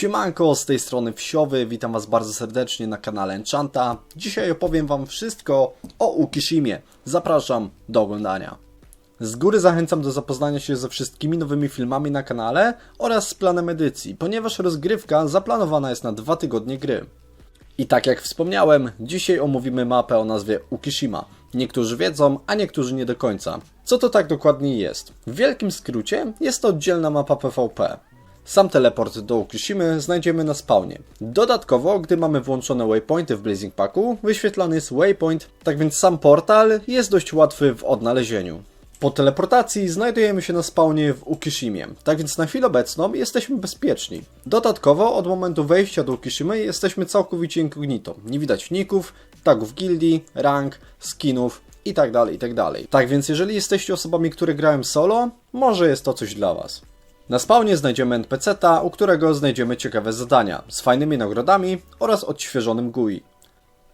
Siemanko, z tej strony Wsiowy, witam Was bardzo serdecznie na kanale Enchanta. Dzisiaj opowiem Wam wszystko o Ukishimie. Zapraszam do oglądania. Z góry zachęcam do zapoznania się ze wszystkimi nowymi filmami na kanale oraz z planem edycji, ponieważ rozgrywka zaplanowana jest na dwa tygodnie gry. I tak jak wspomniałem, dzisiaj omówimy mapę o nazwie Ukishima. Niektórzy wiedzą, a niektórzy nie do końca. Co to tak dokładnie jest? W wielkim skrócie jest to oddzielna mapa PvP. Sam teleport do Ukishimy znajdziemy na spawnie. Dodatkowo, gdy mamy włączone waypointy w Blazing Packu, wyświetlany jest waypoint, tak więc sam portal jest dość łatwy w odnalezieniu. Po teleportacji znajdujemy się na spawnie w Ukishimie, tak więc na chwilę obecną jesteśmy bezpieczni. Dodatkowo od momentu wejścia do Ukishimy jesteśmy całkowicie incognito. Nie widać ników, tagów gildii, rank, skinów itd. itd. Tak więc jeżeli jesteście osobami, które grają solo, może jest to coś dla Was. Na spawnie znajdziemy NPC-ta, u którego znajdziemy ciekawe zadania z fajnymi nagrodami oraz odświeżonym GUI.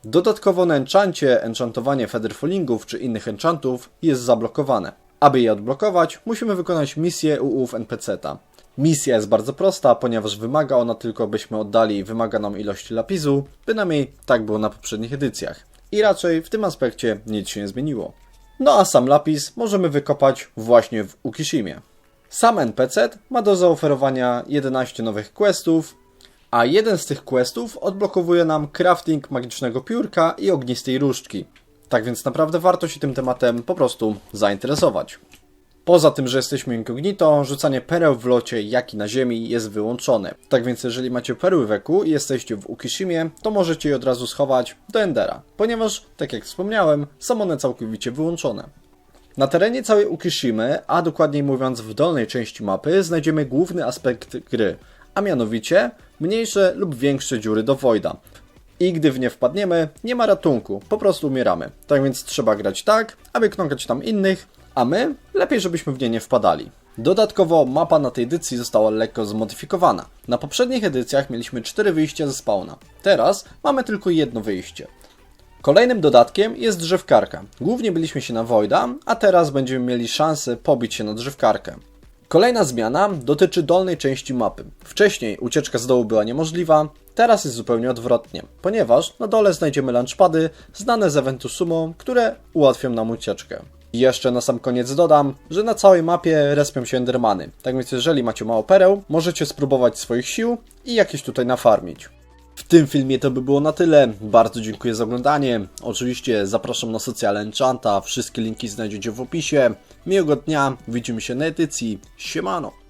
Dodatkowo na enchancie enchantowanie featherfallingów czy innych enchantów jest zablokowane. Aby je odblokować, musimy wykonać misję u ów NPC-ta. Misja jest bardzo prosta, ponieważ wymaga ona tylko, byśmy oddali wymaganą ilość lapisu, bynajmniej tak było na poprzednich edycjach. I raczej w tym aspekcie nic się nie zmieniło. No a sam lapis możemy wykopać właśnie w Ukishimie. Sam NPC ma do zaoferowania 11 nowych questów, a jeden z tych questów odblokowuje nam crafting magicznego piórka i ognistej różdżki. Tak więc naprawdę warto się tym tematem po prostu zainteresować. Poza tym, że jesteśmy incognito, rzucanie pereł w locie, jak i na ziemi jest wyłączone. Tak więc jeżeli macie perły w eku i jesteście w Ukishimie, to możecie je od razu schować do Endera, ponieważ, tak jak wspomniałem, są one całkowicie wyłączone. Na terenie całej Ukishimy, a dokładniej mówiąc w dolnej części mapy, znajdziemy główny aspekt gry, a mianowicie mniejsze lub większe dziury do Voida. I gdy w nie wpadniemy, nie ma ratunku, po prostu umieramy. Tak więc trzeba grać tak, aby knąkać tam innych, a my lepiej, żebyśmy w nie nie wpadali. Dodatkowo mapa na tej edycji została lekko zmodyfikowana. Na poprzednich edycjach mieliśmy 4 wyjścia ze spawna. Teraz mamy tylko jedno wyjście. Kolejnym dodatkiem jest drzewkarka. Głównie byliśmy się na Voida, a teraz będziemy mieli szansę pobić się na drzewkarkę. Kolejna zmiana dotyczy dolnej części mapy. Wcześniej ucieczka z dołu była niemożliwa, teraz jest zupełnie odwrotnie, ponieważ na dole znajdziemy launchpady znane z eventu Sumo, które ułatwią nam ucieczkę. I jeszcze na sam koniec dodam, że na całej mapie respią się endermany, tak więc jeżeli macie mało pereł, możecie spróbować swoich sił i jakieś tutaj nafarmić. W tym filmie to by było na tyle. Bardzo dziękuję za oglądanie. Oczywiście zapraszam na socjale Enchanta. Wszystkie linki znajdziecie w opisie. Miłego dnia. Widzimy się na edycji. Siemano.